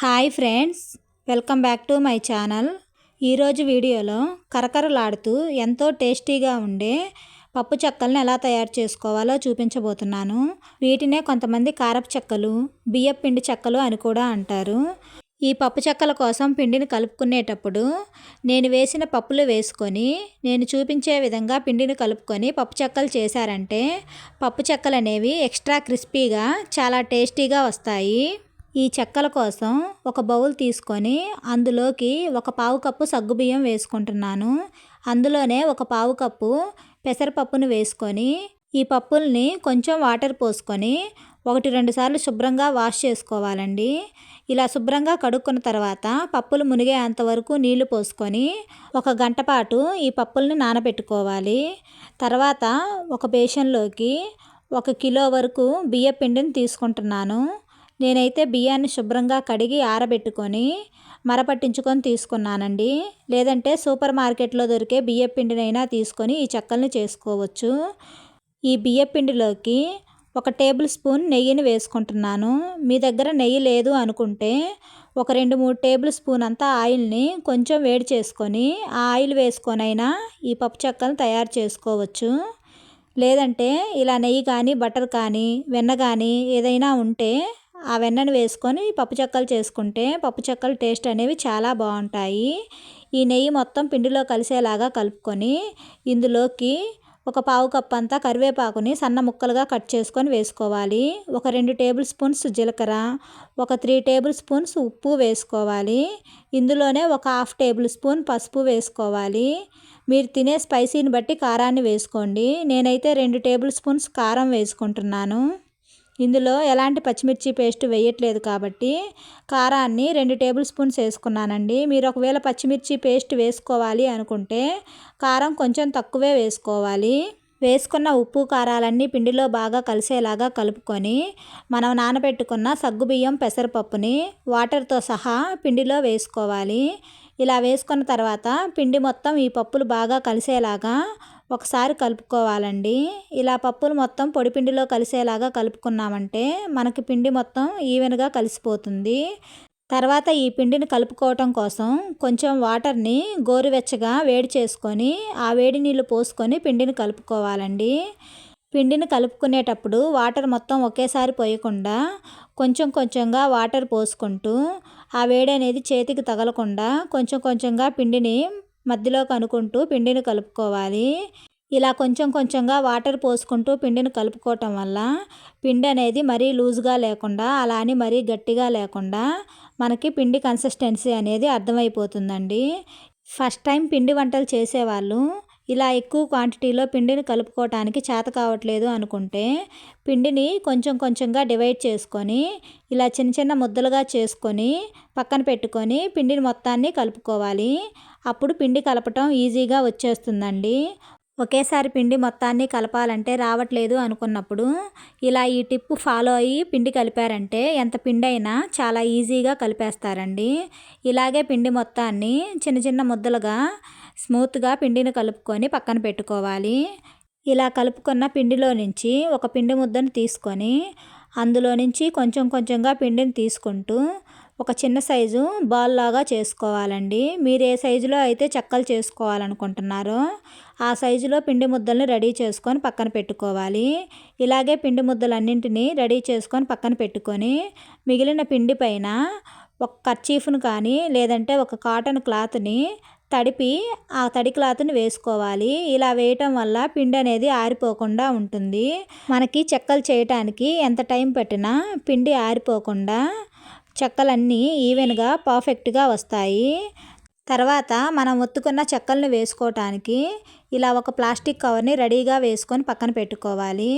Hi friends welcome back to my channel. ఈరోజు వీడియోలో కరకరలాడుతూ ఎంతో టేస్టీగా ఉండే పప్పు చెక్కలను ఎలా తయారు చేసుకోవాలో చూపించబోతున్నాను. వీటినే కొంతమంది కారపు చెక్కలు బియ్యపు పిండి చెక్కలు అని కూడా అంటారు. ఈ పప్పు చెక్కల కోసం పిండిని కలుపుకునేటప్పుడు నేను వేసిన పప్పులు వేసుకొని నేను చూపించే విధంగా పిండిని కలుపుకొని పప్పు చెక్కలు చేశారంటే పప్పు చెక్కలు అనేవి ఎక్స్ట్రా క్రిస్పీగా చాలా టేస్టీగా వస్తాయి. ఈ చెక్కల కోసం ఒక బౌల్ తీసుకొని అందులోకి ఒక పావు కప్పు సగ్గుబియ్యం వేసుకుంటున్నాను. అందులోనే ఒక పావు కప్పు పెసరపప్పును వేసుకొని ఈ పప్పుల్ని కొంచెం వాటర్ పోసుకొని ఒకటి రెండు సార్లు శుభ్రంగా వాష్ చేసుకోవాలండి. ఇలా శుభ్రంగా కడుక్కున్న తర్వాత పప్పులు మునిగేంత వరకు నీళ్ళు పోసుకొని ఒక గంట పాటు ఈ పప్పుల్ని నానబెట్టుకోవాలి. తర్వాత ఒక బేషన్లోకి ఒక కిలో వరకు బియ్య పిండిని తీసుకుంటున్నాను. నేనైతే బియ్యాన్ని శుభ్రంగా కడిగి ఆరబెట్టుకొని మరపట్టించుకొని తీసుకున్నానండి. లేదంటే సూపర్ మార్కెట్లో దొరికే బియ్య పిండినైనా తీసుకొని ఈ చెక్కల్ని చేసుకోవచ్చు. ఈ బియ్య పిండిలోకి ఒక టేబుల్ స్పూన్ నెయ్యిని వేసుకుంటున్నాను. మీ దగ్గర నెయ్యి లేదు అనుకుంటే ఒక రెండు మూడు టేబుల్ స్పూన్ అంతా ఆయిల్ని కొంచెం వేడి చేసుకొని ఆ ఆయిల్ వేసుకొనైనా ఈ పప్పు చెక్కను తయారు చేసుకోవచ్చు. లేదంటే ఇలా నెయ్యి కానీ బటర్ కానీ వెన్న కానీ ఏదైనా ఉంటే ఆ వెన్నను వేసుకొని పప్పు చెక్కలు చేసుకుంటే పప్పు చెక్కలు టేస్ట్ అనేవి చాలా బాగుంటాయి. ఈ నెయ్యి మొత్తం పిండిలో కలిసేలాగా కలుపుకొని ఇందులోకి ఒక పావు కప్ అంతా కరివేపాకుని సన్న ముక్కలుగా కట్ చేసుకొని వేసుకోవాలి. ఒక రెండు టేబుల్ స్పూన్స్ జీలకర్ర ఒక త్రీ టేబుల్ స్పూన్స్ ఉప్పు వేసుకోవాలి. ఇందులోనే ఒక హాఫ్ టేబుల్ స్పూన్ పసుపు వేసుకోవాలి. మీరు తినే స్పైసీని బట్టి కారాన్ని వేసుకోండి. నేనైతే రెండు టేబుల్ స్పూన్స్ కారం వేసుకుంటున్నాను. ఇందులో ఎలాంటి పచ్చిమిర్చి పేస్ట్ వేయట్లేదు కాబట్టి కారాన్ని రెండు టేబుల్ స్పూన్స్ వేసుకున్నానండి. మీరు ఒకవేళ పచ్చిమిర్చి పేస్ట్ వేసుకోవాలి అనుకుంటే కారం కొంచెం తక్కువే వేసుకోవాలి. వేసుకున్న ఉప్పు కారాలన్నీ పిండిలో బాగా కలిసేలాగా కలుపుకొని మనం నానబెట్టుకున్న సగ్గుబియ్యం పెసరపప్పుని వాటర్తో సహా పిండిలో వేసుకోవాలి. ఇలా వేసుకున్న తర్వాత పిండి మొత్తం ఈ పప్పులు బాగా కలిసేలాగా ఒకసారి కలుపుకోవాలండి. ఇలా పప్పులు మొత్తం పొడిపిండిలో కలిసేలాగా కలుపుకున్నామంటే మనకి పిండి మొత్తం ఈవెన్గా కలిసిపోతుంది. తర్వాత ఈ పిండిని కలుపుకోవటం కోసం కొంచెం వాటర్ని గోరువెచ్చగా వేడి చేసుకొని ఆ వేడి నీళ్ళు పోసుకొని పిండిని కలుపుకోవాలండి. పిండిని కలుపుకునేటప్పుడు వాటర్ మొత్తం ఒకేసారి పోయకుండా కొంచెం కొంచెంగా వాటర్ పోసుకుంటూ ఆ వేడి అనేది చేతికి తగలకుండా కొంచెం కొంచెంగా పిండిని మధ్యలో కనుక్కుంటూ పిండిని కలుపుకోవాలి. ఇలా కొంచెం కొంచెంగా వాటర్ పోసుకుంటూ పిండిని కలుపుకోవటం వల్ల పిండి అనేది మరీ లూజ్గా లేకుండా అలా అని మరీ గట్టిగా లేకుండా మనకి పిండి కన్సిస్టెన్సీ అనేది అర్థమైపోతుందండి. ఫస్ట్ టైం పిండి వంటలు చేసేవాళ్ళు ఇలా ఎక్కువ క్వాంటిటీలో పిండిని కలుపుకోవటానికి చేత కావట్లేదు అనుకుంటే పిండిని కొంచెం కొంచెంగా డివైడ్ చేసుకొని ఇలా చిన్న చిన్న ముద్దలుగా చేసుకొని పక్కన పెట్టుకొని పిండిని మొత్తాన్ని కలుపుకోవాలి. అప్పుడు పిండి కలపటం ఈజీగా వచ్చేస్తుందండి. ఒకేసారి పిండి మొత్తాన్ని కలపాలంటే రావట్లేదు అనుకున్నప్పుడు ఇలా ఈ టిప్ ఫాలో అయ్యి పిండి కలిపారంటే ఎంత పిండి అయినా చాలా ఈజీగా కలిపేస్తారండి. ఇలాగే పిండి మొత్తాన్ని చిన్న చిన్న ముద్దలుగా స్మూత్గా పిండిని కలుపుకొని పక్కన పెట్టుకోవాలి. ఇలా కలుపుకున్న పిండిలో నుంచి ఒక పిండి ముద్దను తీసుకొని అందులో నుంచి కొంచెం కొంచెంగా పిండిని తీసుకుంటూ ఒక చిన్న సైజు బాల్ లాగా చేసుకోవాలండి. మీరు ఏ సైజులో అయితే చెక్కలు చేసుకోవాలనుకుంటున్నారో ఆ సైజులో పిండి ముద్దల్ని రెడీ చేసుకొని పక్కన పెట్టుకోవాలి. ఇలాగే పిండి ముద్దలన్నింటినీ రెడీ చేసుకొని పక్కన పెట్టుకొని మిగిలిన పిండి పైన ఒక కర్చీఫ్ను కానీ లేదంటే ఒక కాటన్ క్లాత్ని తడిపి ఆ తడి క్లాత్ని వేసుకోవాలి. ఇలా వేయటం వల్ల పిండి అనేది ఆరిపోకుండా ఉంటుంది. మనకి చెక్కలు చేయటానికి ఎంత టైం పట్టినా పిండి ఆరిపోకుండా చెక్కలన్నీ ఈవెన్గా పర్ఫెక్ట్గా వస్తాయి. తర్వాత మనం ఒత్తుకున్న చెక్కలను వేసుకోవటానికి ఇలా ఒక ప్లాస్టిక్ కవర్ని రెడీగా వేసుకొని పక్కన పెట్టుకోవాలి.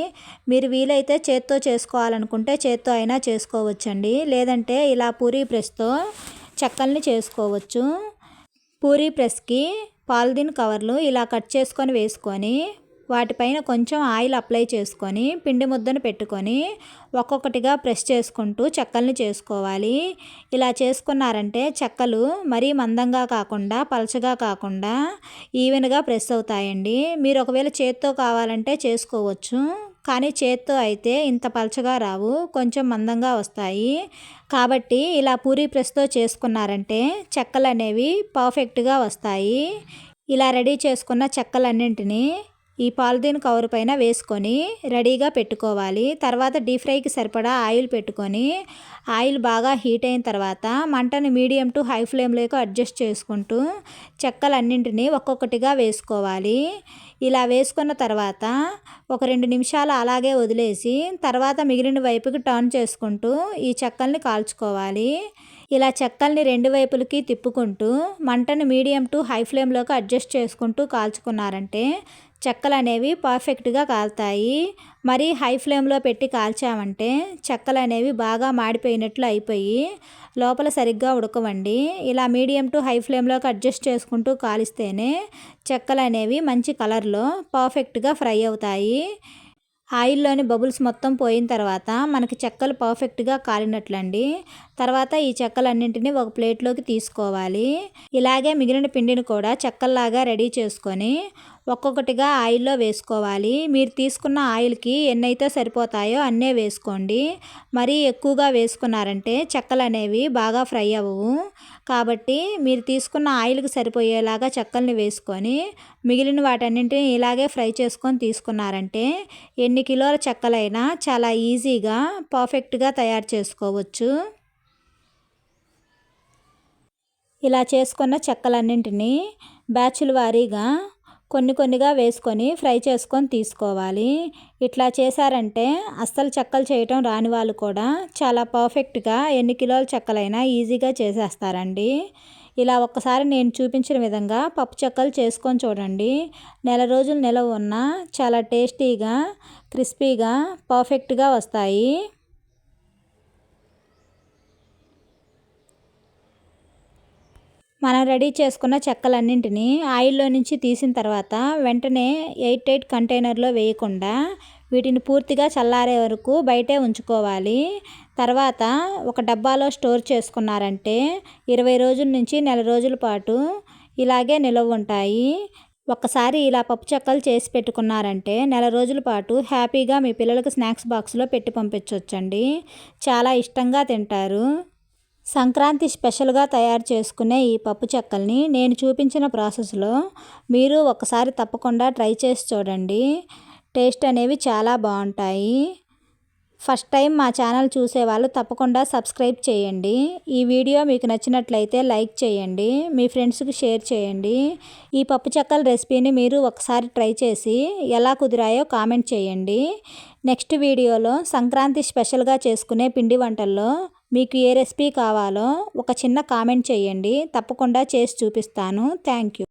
మీరు వీలైతే చేత్తో చేసుకోవాలనుకుంటే చేత్తో అయినా చేసుకోవచ్చండి. లేదంటే ఇలా పూరీ ప్రెస్తో చెక్కల్ని చేసుకోవచ్చు. పూరీ ప్రెస్కి పాలిథిన్ కవర్లు ఇలా కట్ చేసుకొని వేసుకొని వాటిపైన కొంచెం ఆయిల్ అప్లై చేసుకొని పిండి ముద్దను పెట్టుకొని ఒక్కొక్కటిగా ప్రెస్ చేసుకుంటూ చెక్కల్ని చేసుకోవాలి. ఇలా చేసుకున్నారంటే చెక్కలు మరీ మందంగా కాకుండా పలచగా కాకుండా ఈవెన్గా ప్రెస్ అవుతాయండి. మీరు ఒకవేళ చేత్తో కావాలంటే చేసుకోవచ్చు. కానీ చేత్తో అయితే ఇంత పలచగా రావు కొంచెం మందంగా వస్తాయి. కాబట్టి ఇలా పూరీ ప్రెస్తో చేసుకున్నారంటే చెక్కలు అనేవి పర్ఫెక్ట్గా వస్తాయి. ఇలా రెడీ చేసుకున్న చెక్కలన్నింటినీ ఈ పాలిథీన్ కవర్ పైన వేసుకొని రెడీగా పెట్టుకోవాలి. తర్వాత డీప్ ఫ్రైకి సరిపడా ఆయిల్ పెట్టుకొని ఆయిల్ బాగా హీట్ అయిన తర్వాత మంటని మీడియం టు హై ఫ్లేమ్లోకి అడ్జస్ట్ చేసుకుంటూ చెక్కలన్నింటినీ ఒక్కొక్కటిగా వేసుకోవాలి. ఇలా వేసుకున్న తర్వాత ఒక రెండు నిమిషాలు అలాగే వదిలేసి తర్వాత మిగిలిన వైపుకి టర్న్ చేసుకుంటూ ఈ చెక్కల్ని కాల్చుకోవాలి. ఇలా చెక్కల్ని రెండు వైపులకి తిప్పుకుంటూ మంటను మీడియం టు హై ఫ్లేమ్లోకి అడ్జస్ట్ చేసుకుంటూ కాల్చుకున్నారంటే చెక్కలు అనేవి పర్ఫెక్ట్గా కాలుతాయి. మరీ హై ఫ్లేమ్లో పెట్టి కాల్చామంటే చెక్కలు అనేవి బాగా మాడిపోయినట్లు అయిపోయి లోపల సరిగ్గా ఉడకవండి. ఇలా మీడియం టు హై ఫ్లేమ్లోకి అడ్జస్ట్ చేసుకుంటూ కాలిస్తేనే చెక్కలు అనేవి మంచి కలర్లో పర్ఫెక్ట్గా ఫ్రై అవుతాయి. ఆయిల్లోని బబుల్స్ మొత్తం పోయిన తర్వాత మనకి చెక్కలు పర్ఫెక్ట్గా కాలినట్లండి. తర్వాత ఈ చెక్కలన్నింటినీ ఒక ప్లేట్లోకి తీసుకోవాలి. ఇలాగే మిగిలిన పిండిని కూడా చెక్కల్లాగా రెడీ చేసుకొని ఒక్కొక్కటిగా ఆయిల్లో వేసుకోవాలి. మీరు తీసుకున్న ఆయిల్కి ఎన్నైతే సరిపోతాయో అన్నే వేసుకోండి. మరీ ఎక్కువగా వేసుకున్నారంటే చెక్కలు అనేవి బాగా ఫ్రై అవ్వవు. కాబట్టి మీరు తీసుకున్న ఆయిల్కి సరిపోయేలాగా చెక్కల్ని వేసుకొని మిగిలిన వాటన్నింటిని ఇలాగే ఫ్రై చేసుకొని తీసుకున్నారంటే ఎన్ని కిలోల చెక్కలైనా చాలా ఈజీగా పర్ఫెక్ట్గా తయారు చేసుకోవచ్చు. ఇలా చేసుకున్న చెక్కలన్నింటినీ బ్యాచ్ల వారీగా కొన్ని కొన్నిగా వేసుకొని ఫ్రై చేసుకొని తీసుకోవాలి. ఇట్లా చేశారంటే అస్సలు చెక్కలు చేయటం రాని వాళ్ళు కూడా చాలా పర్ఫెక్ట్గా ఎన్ని కిలోల చెక్కలైనా ఈజీగా చేసేస్తారండి. ఇలా ఒక్కసారి నేను చూపించిన విధంగా పప్పు చెక్కలు చేసుకొని చూడండి. నెల రోజులు నిలవ ఉన్న చాలా టేస్టీగా క్రిస్పీగా పర్ఫెక్ట్గా వస్తాయి. మనం రెడీ చేసుకున్న చెక్కలన్నింటినీ ఆయిల్లో నుంచి తీసిన తర్వాత వెంటనే ఎయిట్ ఎయిట్ కంటైనర్లో వేయకుండా వీటిని పూర్తిగా చల్లారే వరకు బయటే ఉంచుకోవాలి. తర్వాత ఒక డబ్బాలో స్టోర్ చేసుకున్నారంటే ఇరవై రోజుల నుంచి నెల రోజుల పాటు ఇలాగే నిలవ ఉంటాయి. ఒక్కసారి ఇలా పప్పు చెక్కలు చేసి పెట్టుకున్నారంటే నెల రోజుల పాటు హ్యాపీగా మీ పిల్లలకు స్నాక్స్ బాక్స్లో పెట్టి పంపించవచ్చండి చాలా ఇష్టంగా తింటారు. సంక్రాంతి స్పెషల్గా తయారు చేసుకునే ఈ పప్పు చెక్కల్ని నేను చూపించిన ప్రాసెస్లో మీరు ఒకసారి తప్పకుండా ట్రై చేసి చూడండి. టేస్ట్ అనేవి చాలా బాగుంటాయి. ఫస్ట్ టైం మా ఛానల్ చూసేవాళ్ళు తప్పకుండా సబ్స్క్రైబ్ చేయండి. ఈ వీడియో మీకు నచ్చినట్లయితే లైక్ చేయండి మీ ఫ్రెండ్స్కి షేర్ చేయండి. ఈ పప్పు చెక్కల రెసిపీని మీరు ఒకసారి ట్రై చేసి ఎలా కుదిరాయో కామెంట్ చేయండి. నెక్స్ట్ వీడియోలో సంక్రాంతి స్పెషల్గా చేసుకునే పిండి వంటల్లో మీకు ఏ రెసిపీ కావాలో ఒక చిన్న కామెంట్ చేయండి. తప్పకుండా చేసి చూపిస్తాను. Thank you.